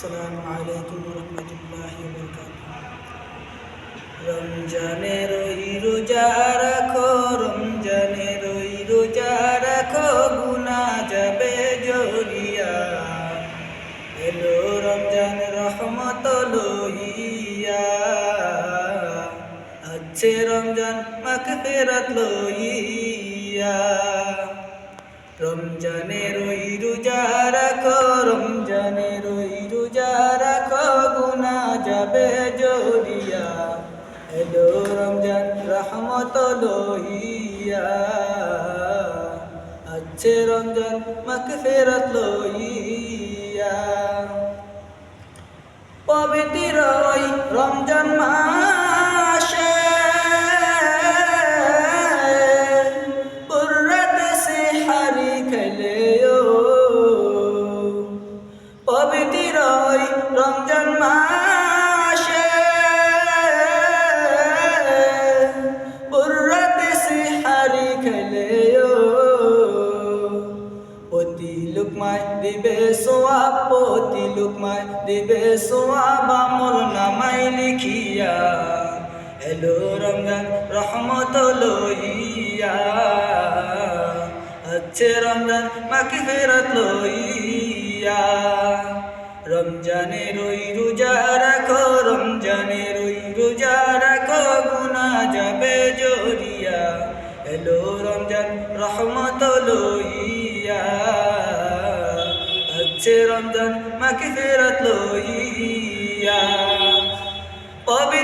আসসালামু আলাইকুম রহমতুল্লাহ রমজানের ওই রোজা রাখো রমজানের ওই রোজা রাখো গুনা যাবে জরিয়া। এলো রমজান রহমত লইয়া। আছে রমজান মাকে ফেরত লইয়া। রমজানের ওই এলো রমজান রহমত লইয়া আছে রমজান মাকে ফেরত লইয়া পবিত্র রমজান মাসে পুরত সে হারি খেলে পবিত্র রমজান মাসে লুকমায়, দিবে সোয়াব, প্রতি লুকমায়, দিবে সোয়াব, আমল নামাই লিখিয়া। এলো রমজান রহমত লইয়া। আছে রমজান মাকে ফেরত লইয়া। রমজানের ওই রোজা রাখো, রমজানের ওই রোজা রাখো গুনা যাবে জরিয়া। এলো রমজান রহমত লইয়া। আছে রমজান মাকে ফেরত লইয়া। পবিত্র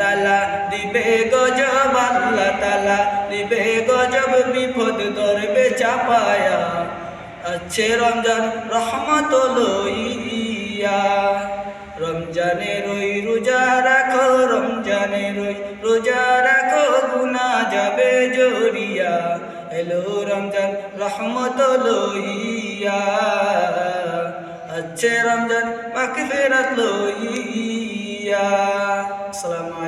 তালা দিবে গজব আল্লাহ তালা দিবে গজব বিপদ ধরবে চাপায়া। আছে রমজান রহমত লইয়া রমজানের ওই রোজা রাখো, রমজানের ওই রোজা রাখো গুনা যাবে জরিয়া। এলো রমজান রহমত লইয়া আছে রমজান পাকে ফেরত লইয়া। আসসালামু